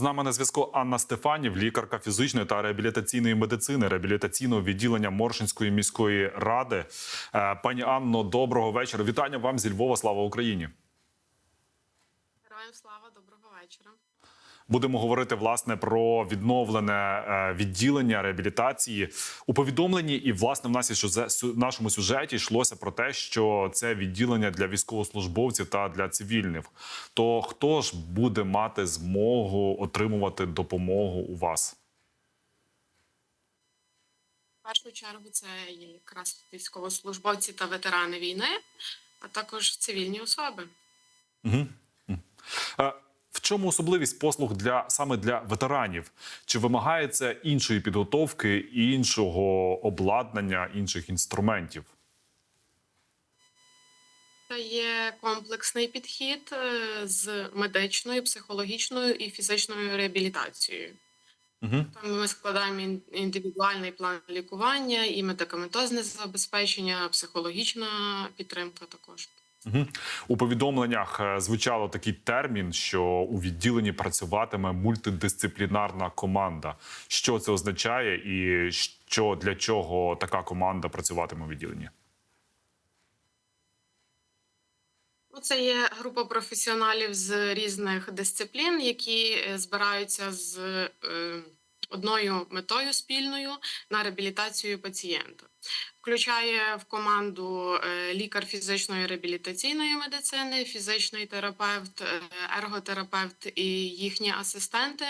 З нами на зв'язку Анна Стефанів, лікарка фізичної та реабілітаційної медицини, реабілітаційного відділення Моршинської міської ради. Е, Пані Анно, доброго вечора. Вітання вам зі Львова. Слава Україні. Героям слава, доброго вечора. Будемо говорити власне про відновлене е, відділення реабілітації у повідомленні. І власне в нас сю- в нашому сюжеті йшлося про те, що це відділення для військовослужбовців та для цивільних. То хто ж буде мати змогу отримувати допомогу у вас? В першу чергу це якраз військовослужбовці та ветерани війни, а також цивільні особи. Угу. В чому особливість послуг для саме для ветеранів? Чи вимагається іншої підготовки, іншого обладнання, інших інструментів? Це є комплексний підхід е, з медичною, психологічною і фізичною реабілітацією. Угу. Там ми складаємо індивідуальний план лікування і медикаментозне забезпечення, психологічна підтримка також. Угу. У повідомленнях е, звучало такий термін, що у відділенні працюватиме мультидисциплінарна команда. Що це означає, і що для чого така команда працюватиме у відділенні? Ну, Це є група професіоналів з різних дисциплін, які е, збираються з е, одною метою спільною на реабілітацію пацієнта. Включає в команду е, лікар фізичної реабілітаційної медицини, фізичний терапевт, е, ерготерапевт і їхні асистенти,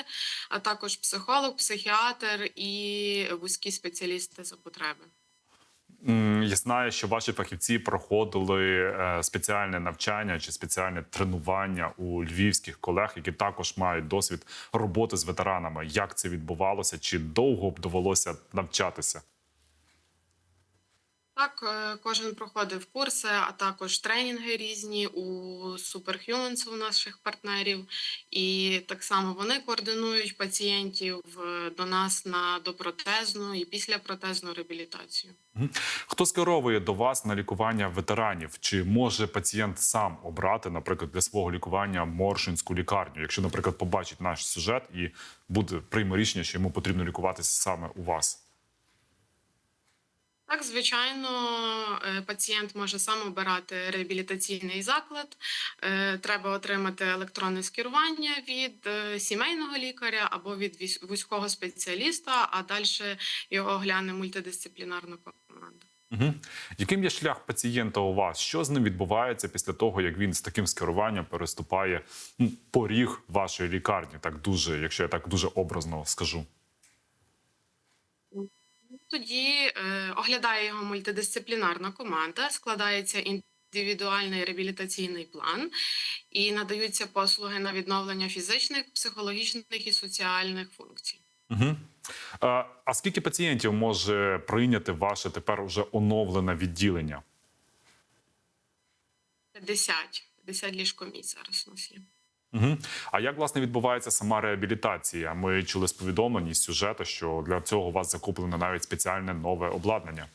а також психолог, психіатр і вузькі спеціалісти за потреби. Я знаю, що ваші фахівці проходили е, спеціальне навчання чи спеціальне тренування у львівських колег, які також мають досвід роботи з ветеранами. Як це відбувалося? Чи довго б довелося навчатися? Так, е, кожен проходив курси, а також тренінги різні у Superhumans у наших партнерів. І так само вони координують пацієнтів до нас на допротезну і післяпротезну реабілітацію. Хто скеровує до вас на лікування ветеранів? Чи може пацієнт сам обрати, наприклад, для свого лікування моршинську лікарню, якщо, наприклад, побачить наш сюжет і буде прийме рішення, що йому потрібно лікуватися саме у вас? Так, звичайно, е, пацієнт може сам обирати реабілітаційний заклад. Е, Треба отримати електронне скерування від е, сімейного лікаря або від вузького спеціаліста, а далі його огляне мультидисциплінарна команда. Угу. Яким є шлях пацієнта у вас? Що з ним відбувається після того, як він з таким скеруванням переступає поріг вашої лікарні? Так дуже, якщо я так дуже образно скажу. Тоді е, оглядає його мультидисциплінарна команда, складається індивідуальний реабілітаційний план і надаються послуги на відновлення фізичних, психологічних і соціальних функцій. Угу. А, а скільки пацієнтів може прийняти ваше тепер уже оновлене відділення? 50, 50 ліжкомісць зараз у нас є. Угу. А як власне відбувається сама реабілітація? Ми чули з повідомлень сюжету, що для цього у вас закуплено навіть спеціальне нове обладнання.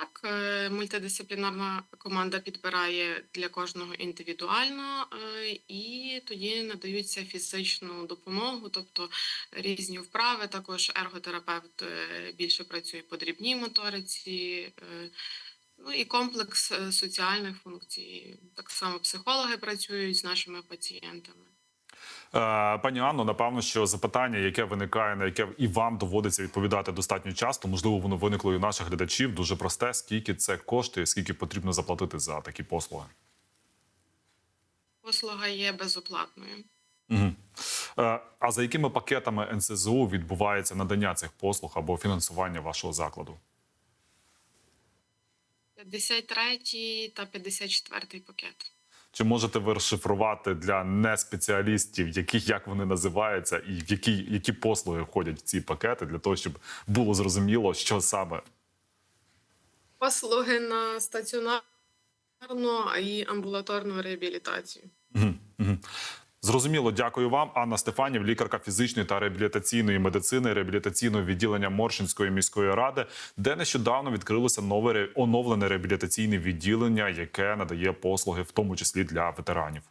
Так, е, мультидисциплінарна команда підбирає для кожного індивідуально, е, і тоді надаються фізичну допомогу, тобто різні вправи. Також ерготерапевт е, більше працює по дрібній моториці. Ну і комплекс е, соціальних функцій. Так само психологи працюють з нашими пацієнтами. Е, Пані Анно, напевно, що запитання, яке виникає, на яке і вам доводиться відповідати достатньо часто, можливо, воно виникло і у наших глядачів. Дуже просте: скільки це коштує, скільки потрібно заплатити за такі послуги? Послуга є безоплатною. Угу. А за якими пакетами НСЗУ відбувається надання цих послуг або фінансування вашого закладу? 53 та 54 пакет. Чи можете ви розшифрувати для неспеціалістів, які як вони називаються, і в які, які послуги входять в ці пакети, для того, щоб було зрозуміло, що саме Послуги на стаціонарну і амбулаторну реабілітацію. Мгм, мгм. Зрозуміло, дякую вам. Анна Стефанів, лікарка фізичної та реабілітаційної медицини, реабілітаційного відділення Моршинської міської ради, де нещодавно відкрилося нове оновлене реабілітаційне відділення, яке надає послуги, в тому числі для ветеранів.